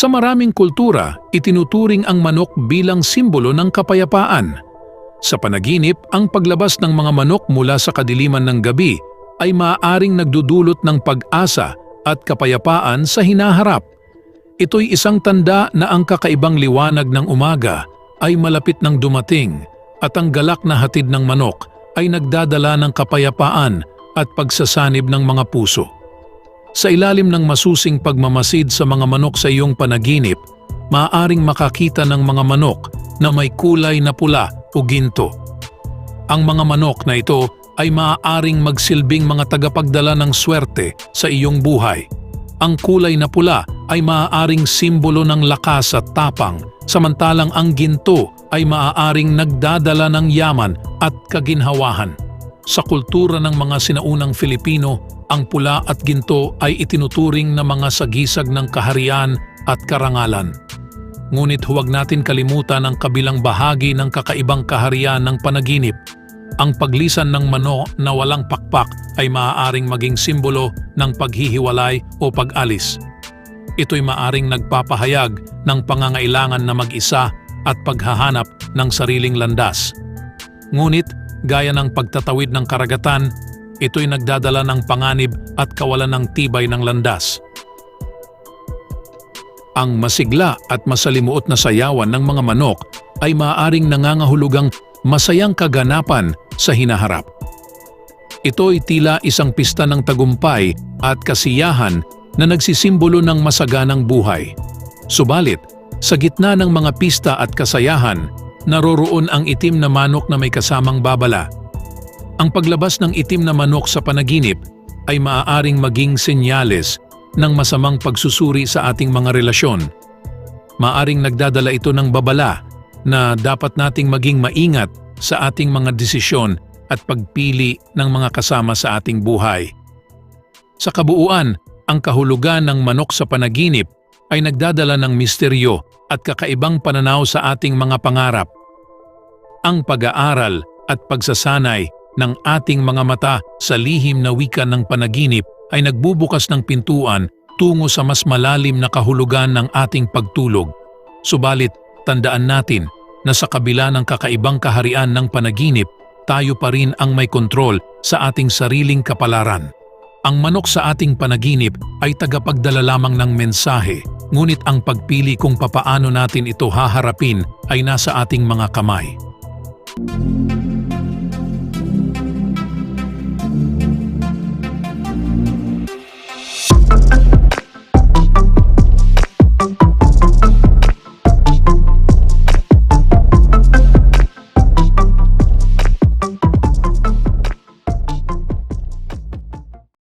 Sa maraming kultura, itinuturing ang manok bilang simbolo ng kapayapaan. Sa panaginip, ang paglabas ng mga manok mula sa kadiliman ng gabi ay maaaring nagdudulot ng pag-asa at kapayapaan sa hinaharap. Ito'y isang tanda na ang kakaibang liwanag ng umaga ay malapit ng dumating at ang galak na hatid ng manok ay nagdadala ng kapayapaan at pagsasanib ng mga puso. Sa ilalim ng masusing pagmamasid sa mga manok sa iyong panaginip, maaaring makakita ng mga manok na may kulay na pula o ginto. Ang mga manok na ito ay maaaring magsilbing mga tagapagdala ng swerte sa iyong buhay. Ang kulay na pula ay maaaring simbolo ng lakas at tapang, samantalang ang ginto ay maaaring nagdadala ng yaman at kaginhawahan. Sa kultura ng mga sinaunang Filipino, ang pula at ginto ay itinuturing na mga sagisag ng kaharian at karangalan. Ngunit huwag natin kalimutan ang kabilang bahagi ng kakaibang kaharian ng panaginip. Ang paglisan ng mano na walang pakpak ay maaaring maging simbolo ng paghihiwalay o pag-alis. Ito'y maaring nagpapahayag ng pangangailangan na mag-isa at paghahanap ng sariling landas. Ngunit, gaya ng pagtatawid ng karagatan, ito'y nagdadala ng panganib at kawalan ng tibay ng landas. Ang masigla at masalimuot na sayawan ng mga manok ay maaaring nangangahulugang masayang kaganapan sa hinaharap. Ito'y tila isang pista ng tagumpay at kasiyahan na nagsisimbolo ng masaganang buhay. Subalit, sa gitna ng mga pista at kasayahan, naroroon ang itim na manok na may kasamang babala. Ang paglabas ng itim na manok sa panaginip ay maaaring maging senyales ng masamang pagsusuri sa ating mga relasyon. Maaring nagdadala ito ng babala na dapat nating maging maingat sa ating mga desisyon at pagpili ng mga kasama sa ating buhay. Sa kabuuan, ang kahulugan ng manok sa panaginip ay nagdadala ng misteryo at kakaibang pananaw sa ating mga pangarap. Ang pag-aaral at pagsasanay ng ating mga mata sa lihim na wika ng panaginip ay nagbubukas ng pintuan tungo sa mas malalim na kahulugan ng ating pagtulog. Subalit, tandaan natin na sa kabila ng kakaibang kaharian ng panaginip, tayo pa rin ang may kontrol sa ating sariling kapalaran. Ang manok sa ating panaginip ay tagapagdala lamang ng mensahe, ngunit ang pagpili kung papaano natin ito haharapin ay nasa ating mga kamay.